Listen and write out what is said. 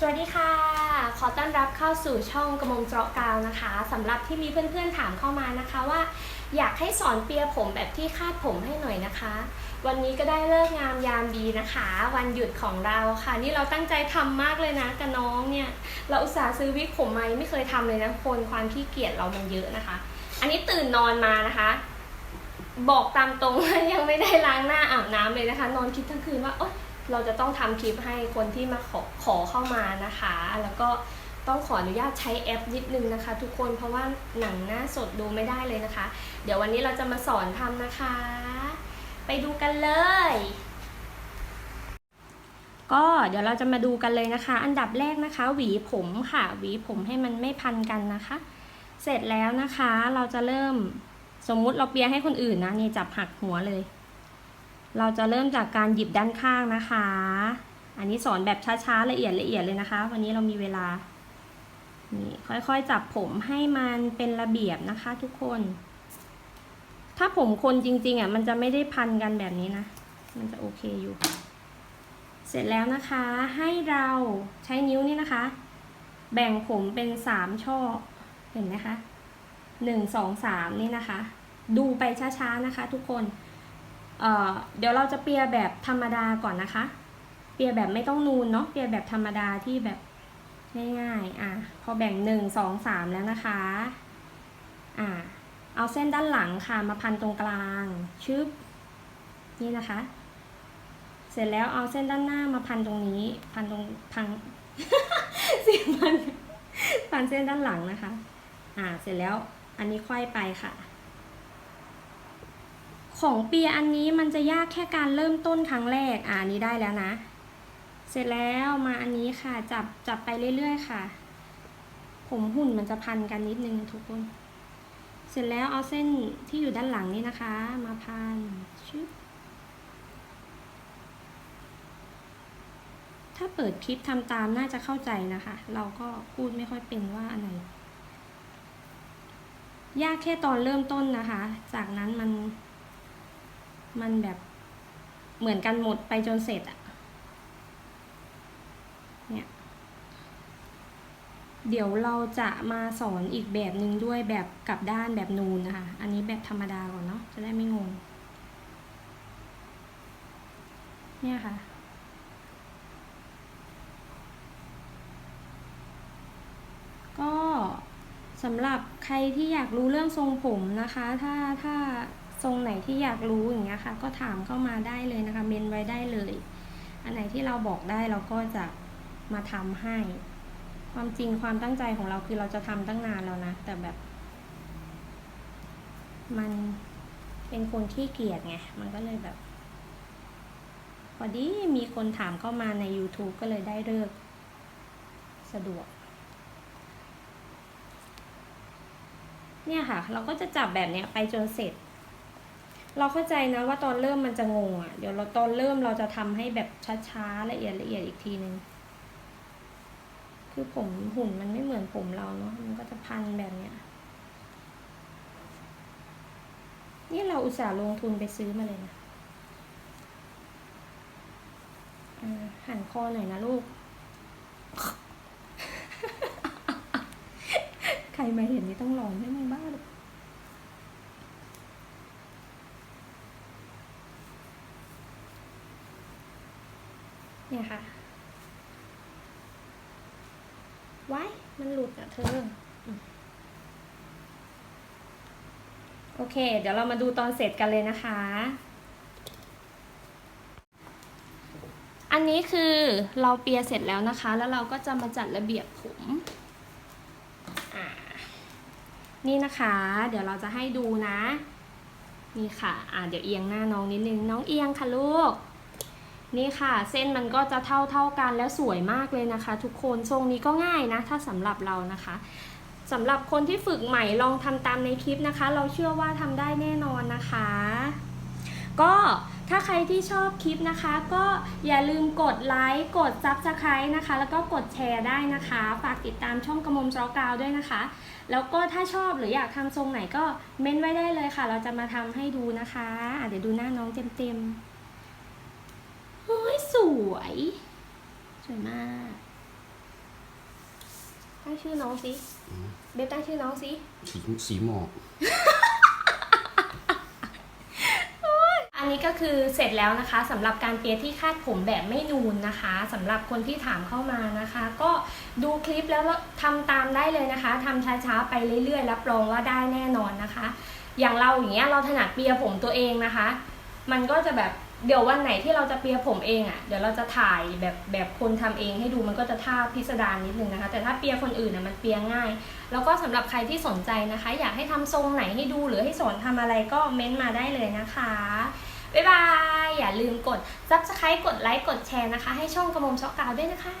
สวัสดีค่ะ ขอต้อนรับเข้าสู่ช่องกระมงเจาะกาวนะคะสำหรับที่มีเพื่อนๆถามเข้ามานะคะว่า อยากให้สอนเปียผมแบบที่คาดผมให้หน่อยนะคะ วันนี้ก็ได้เลิกงามยามดีนะคะ วันหยุดของเราค่ะ นี่เราตั้งใจทำมากเลยนะกับน้องเนี่ย เราอุตส่าห์ซื้อวิกผมมาไม่เคยทำเลยนะคนความขี้เกียจเรามันเยอะนะคะ อันนี้ตื่นนอนมานะคะ บอกตามตรงยังไม่ได้ล้างหน้าอาบน้ำเลยนะคะ นอนคิดทั้งคืนว่าโอ๊ย เราจะต้องทำคลิปให้คนที่มาขอขอเข้ามานะคะ แล้วก็ต้องขออนุญาตใช้แอปนิดนึงนะคะ ทุกคนเพราะว่าหนังหน้าสดดูไม่ได้เลยนะคะ เดี๋ยววันนี้เราจะมาสอนทำนะคะ ไปดูกันเลย ก็เดี๋ยวเราจะมาดูกันเลยนะคะ อันดับแรกนะคะ หวีผมค่ะ หวีผมให้มันไม่พันกันนะคะ เสร็จแล้วนะคะเราจะเริ่มสมมุติเราเปียให้คนอื่นนะนี่จับหักหัวเลย เราจะเริ่มจากการหยิบด้านข้างนะคะ อันนี้สอนแบบช้าๆละเอียดละเอียดเลยนะคะ วันนี้เรามีเวลา นี่ค่อยๆจับผมให้มันเป็นระเบียบนะคะ ทุกคน ถ้าผมคนจริงๆอะมันจะไม่ได้พันกันแบบนี้นะ มันจะโอเคอยู่ เสร็จแล้วนะคะ ให้เราใช้นิ้วนี่นะคะ แบ่งผมเป็นสามช่อ เห็นไหมคะหนึ่งสองสามนี่นะคะ ดูไปช้าๆนะคะ ทุกคน เดี๋ยวเราจะเปียแบบธรรมดาก่อนนะคะ เปียแบบไม่ต้องนูนเนาะ เปียแบบธรรมดาที่แบบง่ายๆ อะ พอแบ่งหนึ่งสองสามแล้วนะคะ อะ เอาเส้นด้านหลังค่ะมาพันตรงกลาง ชึบ นี่นะคะ เสร็จแล้วเอาเส้นด้านหน้ามาพันตรงนี้ พันตรงพังเสียงพัน พันเส้นด้านหลังนะคะ อ่า เสร็จแล้วอันนี้ค่อยไปค่ะ ของเปียอันนี้มันจะยากแค่การเริ่มต้นครั้งแรกอ่านี้ได้แล้วนะ เสร็จแล้วมาอันนี้ค่ะจับจับไปเรื่อยๆค่ะ ผมหุ่นมันจะพันกันนิดนึงทุกคน เสร็จแล้วเอาเส้นที่อยู่ด้านหลังนี่นะคะ มาพันชึบถ้าเปิดคลิปทำตามน่าจะเข้าใจนะคะ เราก็พูดไม่ค่อยเป็นว่าอันไหนยากแค่ตอนเริ่มต้นนะคะ จากนั้นมัน มันแบบเหมือนกันหมดไปจนเสร็จอะเนี่ย เดี๋ยวเราจะมาสอนอีกแบบหนึ่งด้วยแบบกลับด้านแบบนูนนะคะ อันนี้แบบธรรมดาก่อนเนาะ จะได้ไม่งง เนี่ยค่ะก็สำหรับใครที่อยากรู้เรื่องทรงผมนะคะ ถ้าถ้า ทรงไหนที่อยากรู้อย่างเงี้ยค่ะ ก็ถามเข้ามาได้เลยนะคะ เมนไว้ได้เลย อันไหนที่เราบอกได้เราก็จะมาทำให้ ความจริงความตั้งใจของเราคือเราจะทำตั้งนานแล้วนะ แต่แบบ มันเป็นคนขี้เกียจไง มันก็เลยแบบ พอดีมีคนถามเข้ามาใน YouTube ก็เลยได้เลิกสะดวก เนี่ยค่ะ เราก็จะจับแบบเนี้ยไปจนเสร็จ เราเข้าใจนะว่าตอนเริ่มมันจะงงอะ่ะ เดี๋ยวเราตอนเริ่มเราจะทำให้แบบช้าๆละเอียดละเอียดอีกทีนึง คือผมหุ่นมันไม่เหมือนผมเราเนาะ มันก็จะพันแบบเนี้ย นี่เราอุตส่าห์ลงทุนไปซื้อมาเลยนะหันคอหน่อยนะลูก ใครมาเห็นนี่ต้องหลอนให้มึงบ้าเลย เนี่ยค่ะไว้มันหลุดอะเธอ โอเค เดี๋ยวเรามาดูตอนเสร็จกันเลยนะคะ อันนี้คือเราเปียเสร็จแล้วนะคะ แล้วเราก็จะมาจัดระเบียบผมนี่นะคะ เดี๋ยวเราจะให้ดูนะ นี่ค่ะ อ่าเดี๋ยวเอียงหน้าน้องนิดนึง น้องเอียงค่ะลูก นี่ค่ะ เส้นมันก็จะเท่าเท่ากันแล้วสวยมากเลยนะคะ ทุกคนทรงนี้ก็ง่ายนะ ถ้าสำหรับเรานะคะสำหรับคนที่ฝึกใหม่ลองทำตามในคลิปนะคะ เราเชื่อว่าทำได้แน่นอนนะคะ ก็ถ้าใครที่ชอบคลิปนะคะ ก็อย่าลืมกดไลค์กด Subscribe นะคะ แล้วก็กดแชร์ได้นะคะ ฝากติดตามช่องกระมมเจ้ากาวด้วยนะคะ แล้วก็ถ้าชอบหรืออยากทำทรงไหนก็เม้นไว้ได้เลยค่ะ เราจะมาทำให้ดูนะคะอะเดี๋ยวดูหน้าน้องเต็มๆ เฮ้ยสวย สวยมากตั้งชื่อน้องสิอืมเบฟตั้งชื่อน้องสิสีสีหมอก อันนี้ก็คือเสร็จแล้วนะคะสำหรับการเปียร์ที่คาดผมแบบไม่นูนนะคะสำหรับคนที่ถามเข้ามานะคะ ก็ดูคลิปแล้วทำตามได้เลยนะคะทำช้าๆไปเรื่อยๆรับรองว่าได้แน่นอนนะคะ อย่างเราอย่างเงี้ยเราถนัดเปียร์ผมตัวเองนะคะ มันก็จะแบบ เดี๋ยววันไหนที่เราจะเปียร์ผมเองอะ่ะเดี๋ยวเราจะถ่ายแบบแบบคนทำเองให้ดูมันก็จะท่าพิสดารนิดนึงนะคะ แต่ถ้าเปียร์คนอื่นน่ะมันเปียร์ง่าย แล้วก็สำหรับใครที่สนใจนะคะ อยากให้ทำทรงไหนให้ดูหรือให้สอนทำอะไรก็เม้นต์มาได้เลยนะคะบ๊ายบาย อย่าลืมกด subscribe กดไลค์กดแชร์นะคะ ให้ช่องกระมมช็อกกาวด้วยนะคะ